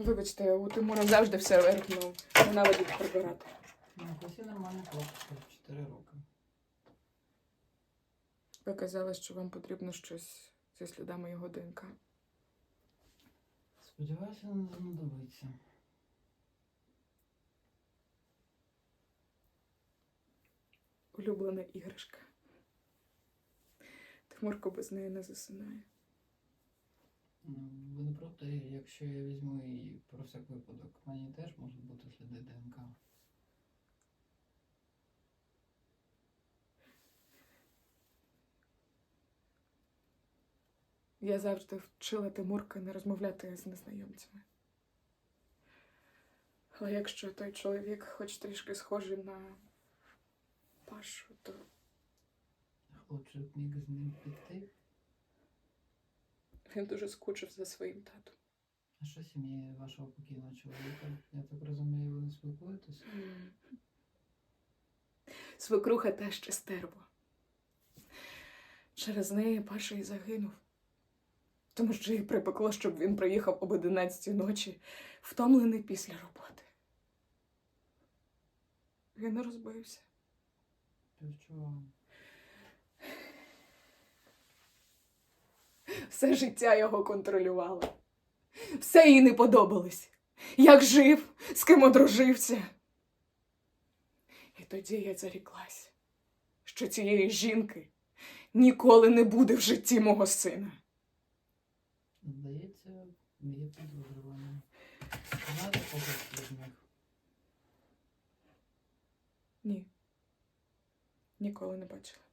Вибачте, у Тимура завжди все ну, ненавидить прибирати. Ну, Косі нормальний хлопчик, 4 роки. Ви казали, що вам потрібно щось зі слідами його ДНК. Сподіваюся, не знадобиться. Улюблена іграшка. Тимурко без неї не засинає. Ви не проти, якщо я візьму і про всяк випадок, в мене теж можуть бути сліди ДНК. Я завжди вчила Тимурка не розмовляти з незнайомцями. Але якщо той чоловік хоч трішки схожий на Пашу, то Хлопчик міг з ним піти. Він дуже скучив за своїм татом. А що сім'ї вашого покійного чоловіка? Я так розумію, ви не спілкуєтесь? Свекруха теж ще стерво. Через неї Паша і загинув. Тому що їй припекло, щоб він приїхав об 11 ночі, втомлений після роботи. Він розбився. Співчуваю. Все життя його контролювала. Все їй не подобалось. Як жив, з ким одружився. І тоді я заріклась, що цієї жінки ніколи не буде в житті мого сина. Здається, є підозрювання. Знаєте когось з них? Ні. Ніколи не бачила.